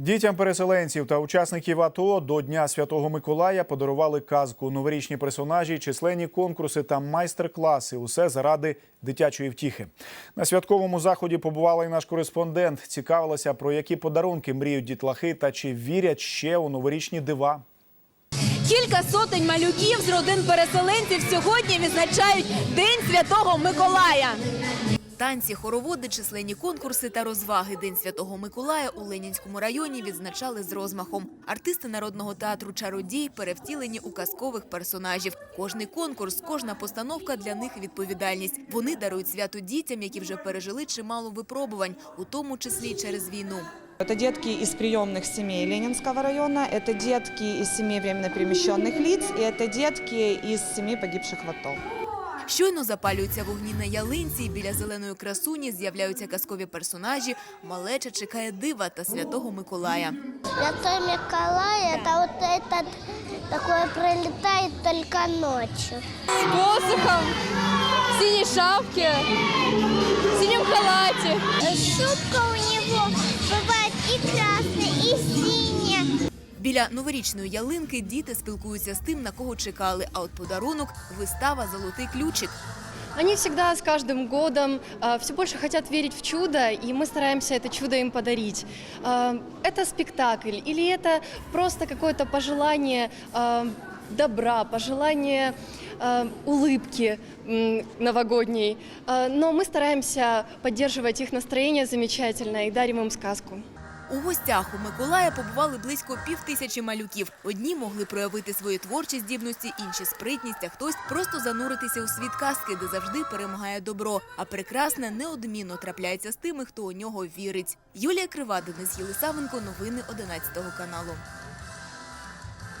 Дітям переселенців та учасників АТО до Дня Святого Миколая подарували казку, новорічні персонажі, численні конкурси та майстер-класи. Усе заради дитячої втіхи. На святковому заході побувала і наш кореспондент. Цікавилася, про які подарунки мріють дітлахи та чи вірять ще у новорічні дива. Кілька сотень малюків з родин переселенців сьогодні відзначають День Святого Миколая Танці, хороводи, численні конкурси та розваги День Святого Миколая у Ленінському районі відзначали з розмахом. Артисти народного театру Чародій перевтілені у казкових персонажів. Кожний конкурс, кожна постановка для них відповідальність. Вони дарують свято дітям, які вже пережили чимало випробувань, у тому числі через війну. Это детки из приемных семей Ленинского района, это детки из семей временно перемещенных лиц, и это детки из семей погибших в АТО. Щойно запалюються вогні на ялинці, і біля зеленої красуні з'являються казкові персонажі. Малеча чекає дива та святого Миколая. Святой Миколай, это вот этот такое пролетает только ночью. посохом, в синей шапке, в синем халате. Шубка у него бывает и красная, и синяя. Біля новорічної ялинки діти спілкуються з тим, на кого чекали. А от подарунок вистава Золотий ключик. Они всегда с каждым годом все больше хотят верить в чудо, и мы стараемся это чудо им подарить. А, это спектакль или это просто какое-то пожелание а, добра, пожелание а, улыбки м, новогодней. А, но мы стараемся поддерживать их настроение замечательно и дарим им сказку. У гостях у Миколая побували близько пів тисячі малюків. Одні могли проявити свої творчі здібності, інші спритність, а хтось просто зануритися у світ казки, де завжди перемагає добро. А прекрасне неодмінно трапляється з тими, хто у нього вірить. Юлія Крива, Денис Єлисавенко, новини 11 каналу.